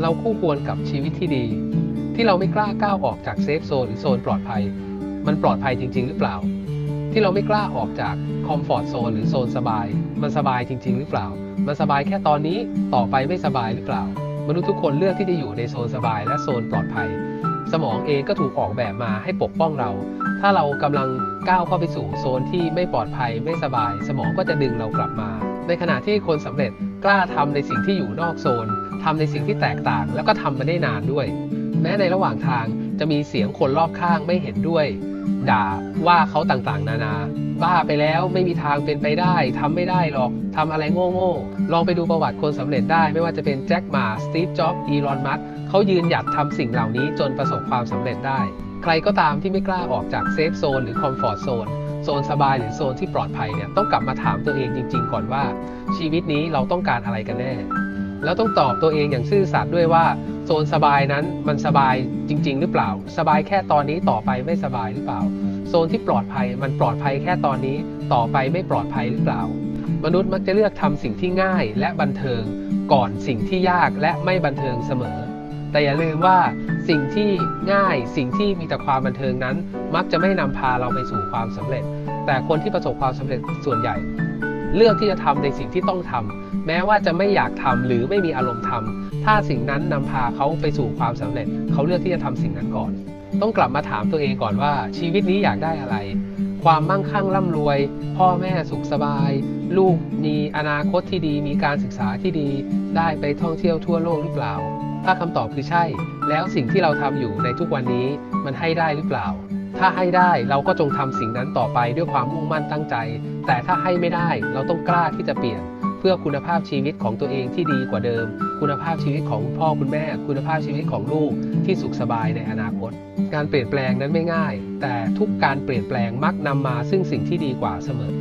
เราคู่ควรกับชีวิตที่ดี ที่เราไม่กล้าก้าวออกจากเซฟโซนหรือโซนปลอดภัย มันปลอดภัยจริง ๆ หรือเปล่า ที่เราไม่กล้าออกจากคอมฟอร์ทโซนหรือโซนสบาย มันสบายจริง ๆ หรือเปล่า มันสบายแค่ตอนนี้ต่อไปไม่สบายหรือเปล่า มนุษย์ทุกคนเลือกที่จะอยู่ในโซนสบายและโซนปลอดภัย สมองเองก็ถูกออกแบบมาให้ปกป้องเรา ถ้าเรากำลังก้าวเข้าไปสู่โซนที่ไม่ปลอดภัยไม่สบาย สมองก็จะดึงเรากลับมา ในขณะที่คนสำเร็จ กล้าทำในสิ่งที่อยู่นอกโซนทำในสิ่งที่แตกต่าง แล้วก็ทำมาได้นานด้วย แม้ในระหว่างทางจะมีเสียงคนรอบข้างไม่เห็นด้วย ด่าว่าเขาต่างๆ นานา บ้าไปแล้วไม่มีทางเป็นไปได้ทำไม่ได้หรอกทำอะไรโง่ๆลองไปดูประวัติคนสำเร็จได้ ไม่ว่าจะเป็นแจ็คหมาสตีฟจ็อบส์อีลอนมัสเขายืนหยัดทำสิ่งเหล่านี้จนประสบความสำเร็จได้ ใครก็ตามที่ไม่กล้าออกจากเซฟโซนหรือคอมฟอร์ทโซน โซนสบายหรือโซนที่ปลอดภัยเนี่ยต้องกลับมาถามตัวเองจริง ๆ ก่อนว่า ชีวิตนี้เราต้องการอะไรกันแน่ แล้วต้องตอบตัวเองอย่างซื่อสัตย์ด้วยว่า โซนสบายนั้นมันสบายจริง ๆ หรือเปล่า สบายแค่ตอนนี้ต่อไปไม่สบายหรือเปล่า โซนที่ปลอดภัยมันปลอดภัยแค่ตอนนี้ต่อไปไม่ปลอดภัยหรือเปล่า มนุษย์มักจะเลือกทำสิ่งที่ง่ายและบันเทิงก่อนสิ่งที่ยากและไม่บันเทิงเสมอ แต่อย่าลืมว่าสิ่งที่ง่ายสิ่งที่มีแต่ความบันเทิงนั้น มักจะไม่นำพาเราไปสู่ความสำเร็จ แต่คนที่ประสบความสำเร็จส่วนใหญ่ เลือกที่จะทำในสิ่งที่ต้องทำแม้ว่าจะไม่อยากทำหรือไม่มีอารมณ์ทำถ้าสิ่งนั้นนำพาเขาไปสู่ความสำเร็จ เขาเลือกที่จะทำสิ่งนั้นก่อน ต้องกลับมาถามตัวเองก่อนว่า ชีวิตนี้อยากได้อะไร ความมั่งคั่งร่ำรวย พ่อแม่สุขสบาย ลูกมีอนาคตที่ดี มีการศึกษาที่ดี ได้ไปท่องเที่ยวทั่วโลกหรือเปล่า ถ้าคำตอบคือใช่ แล้วสิ่งที่เราทำอยู่ในทุกวันนี้มันให้ได้หรือเปล่า ถ้าให้ได้เราก็จงทำสิ่งนั้นต่อไปด้วยความมุ่งมั่นตั้งใจ แต่ถ้าให้ไม่ได้เราต้องกล้าที่จะเปลี่ยน เพื่อคุณภาพชีวิตของตัวเองที่ดีกว่าเดิม คุณภาพชีวิตของพ่อคุณแม่ คุณภาพชีวิตของลูกที่สุขสบายในอนาคต การเปลี่ยนแปลงนั้นไม่ง่าย แต่ทุกการเปลี่ยนแปลงมักนำมาซึ่งสิ่งที่ดีกว่าเสมอ